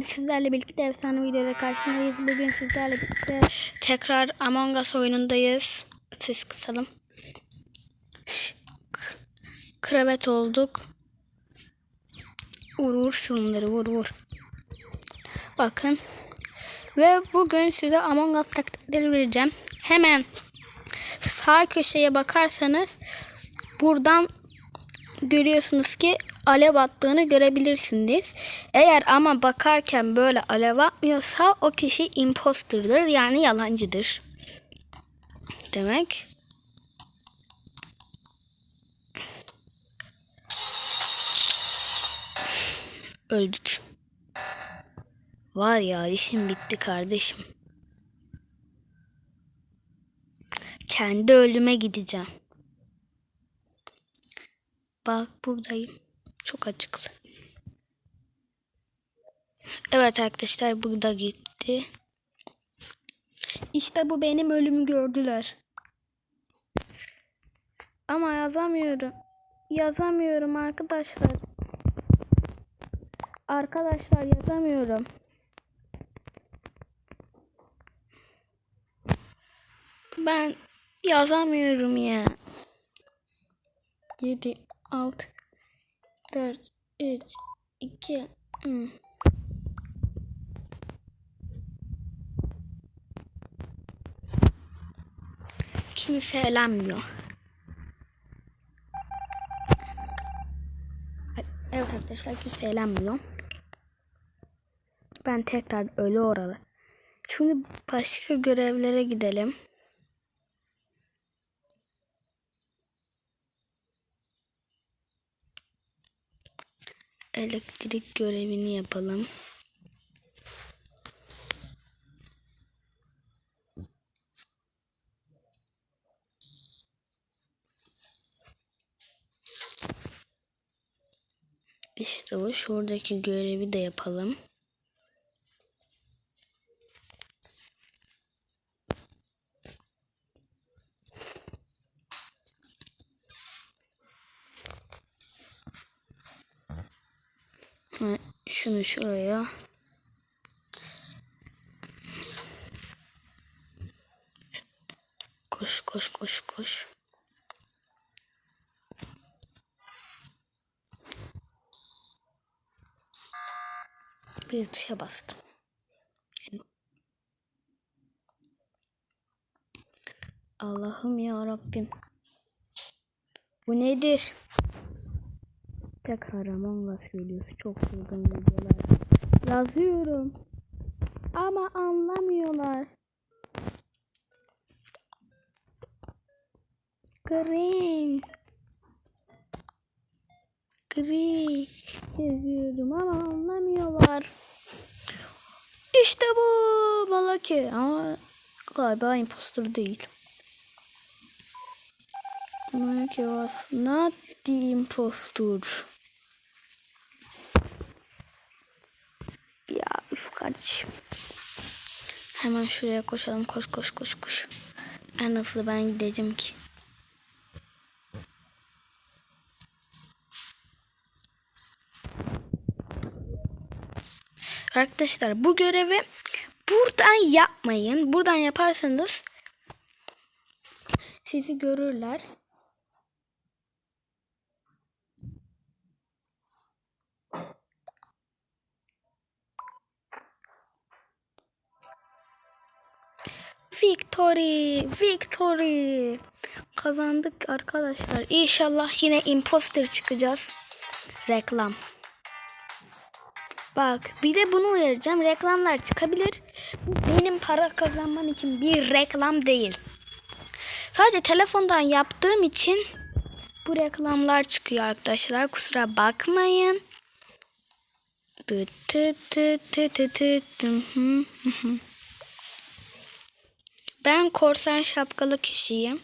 Sizlerle birlikte efsane videoyla karşınızdayız. Bugün sizlerle birlikte tekrar Among Us oyunundayız. Ses kısalım. Şş, k- Krevet olduk. Vur vur şunları vur vur. Bakın. Ve bugün size Among Us taktikleri vereceğim. Hemen sağ köşeye bakarsanız buradan görüyorsunuz ki alev attığını görebilirsiniz. Eğer ama bakarken böyle alev atmıyorsa o kişi imposterdır yani yalancıdır. Demek. Öldük. Var ya işim bitti kardeşim. Kendi ölüme gideceğim. Bak buradayım. Çok acıklı. Evet arkadaşlar burada gitti. İşte bu benim ölümü gördüler. Ama yazamıyorum. Yazamıyorum arkadaşlar. Arkadaşlar yazamıyorum. Ben yazamıyorum ya. 7 6 4 3 2 hmm. Kimse eğlenmiyor. Evet arkadaşlar kimse eğlenmiyor. Ben tekrar ölü oralı. Şimdi başka görevlere gidelim. Elektrik görevini yapalım. İşte bu. Şuradaki görevi de yapalım. Şuraya. Koş koş koş koş. Bir tuşa bastım. Allah'ım ya Rabbim. Bu nedir? Among Us geliyor. Çok çılgın videolar. Yazıyorum. Ama anlamıyorlar. Green. Green. Yazıyorum ama anlamıyorlar. İşte bu Malaki. Ama galiba impostor değil. Malaki was not the impostor. Ya üf kardeşim. Hemen şuraya koşalım. Koş koş koş koş. En hızlı ben gideceğim ki. Arkadaşlar bu görevi buradan yapmayın. Buradan yaparsanız sizi görürler. Victory, victory. Kazandık arkadaşlar. İnşallah yine imposter çıkacağız. Reklam. Bak bir de bunu uyaracağım. Reklamlar çıkabilir. Benim para kazanmam için bir reklam değil. Sadece telefondan yaptığım için bu reklamlar çıkıyor arkadaşlar. Kusura bakmayın. Tı tı tı tı tı tı. Ben korsan şapkalı kişiyim.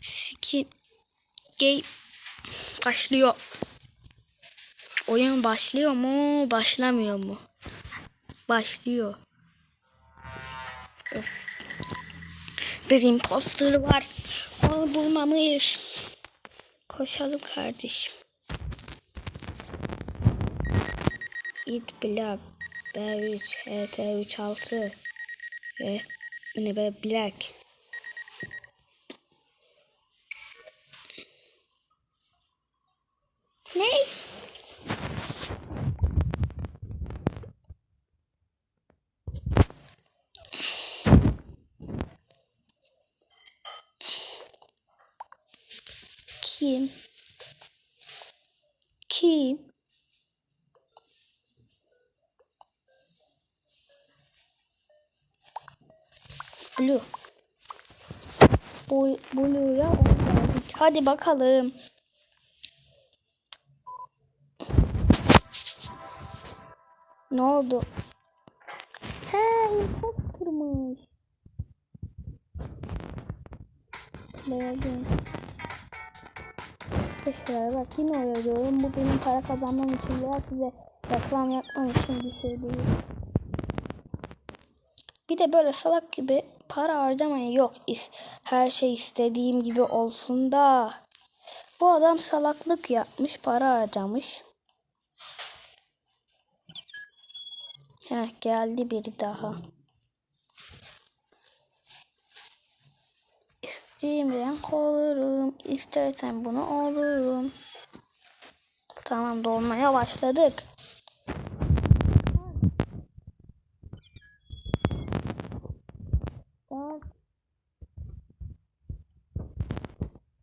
Siki gay başlıyor. Oyun başlıyor mu? Başlamıyor mu? Başlıyor. Öf. Bir imposter var. Onu bulmalıyız. Koşalım kardeşim. Eat pilav. B3, ET3 6 ve ne be Black. Ne? Kim? Kim? Blue. Blue'ya on verdik. Hadi bakalım. Ne oldu? He, impostermış. Beğendim. Arkadaşlar bak yine oynuyorum. Bu benim para kazanmam için veya size reklam yapmam için bir şey değil. Bir de böyle salak gibi para harcamaya yok. Her şey istediğim gibi olsun da. Bu adam salaklık yapmış, para harcamış. Heh, geldi biri daha. İstediğim renk olurum. İstersen bunu olurum. Tamam dolmaya başladık. Start.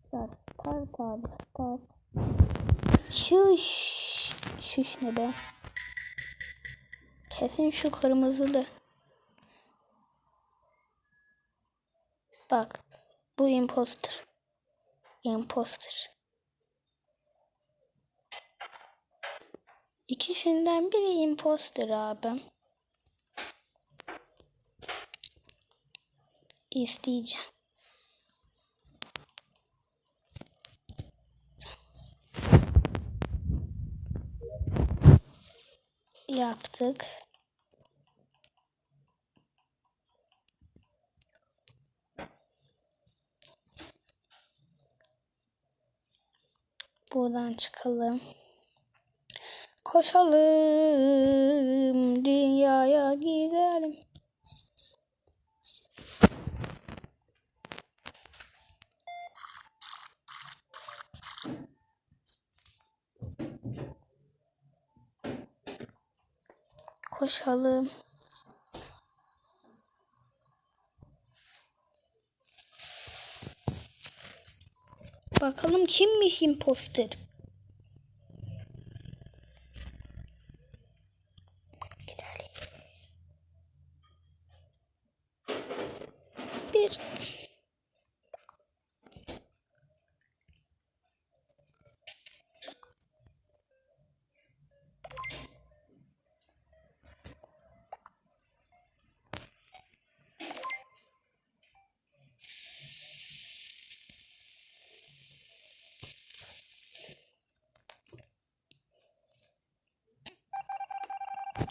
Start. Start abi start. Şuş. Şuş ne be? Kesin şu kırmızılı. Bak. Bu imposter. Imposter. İkisinden biri imposter abi. İsteyeceğim. Yaptık. Buradan çıkalım. Koşalım dünyaya gidelim. Koşalım. Bakalım kimmiş imposter? Gidelim. Bir.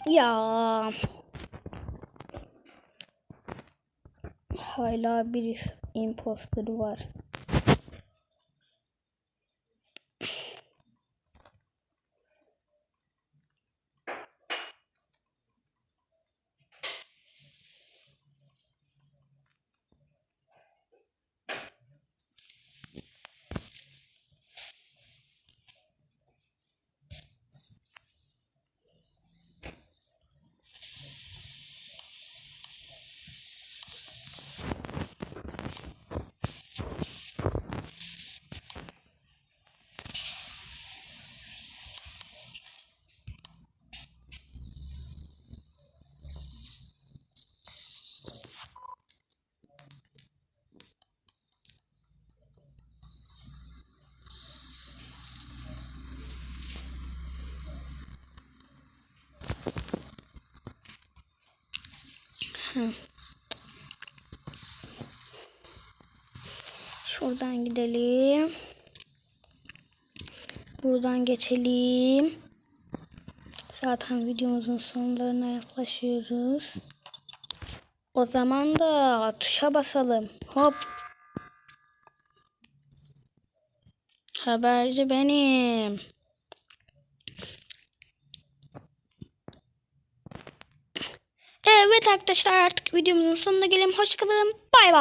Ya. Hala bir imposter var. Şuradan gidelim. Buradan geçelim. Zaten videomuzun sonlarına yaklaşıyoruz. O zaman da tuşa basalım. Hop. Haberci benim. Evet arkadaşlar artık videomuzun sonuna gelelim. Hoşçakalın. Bay bay.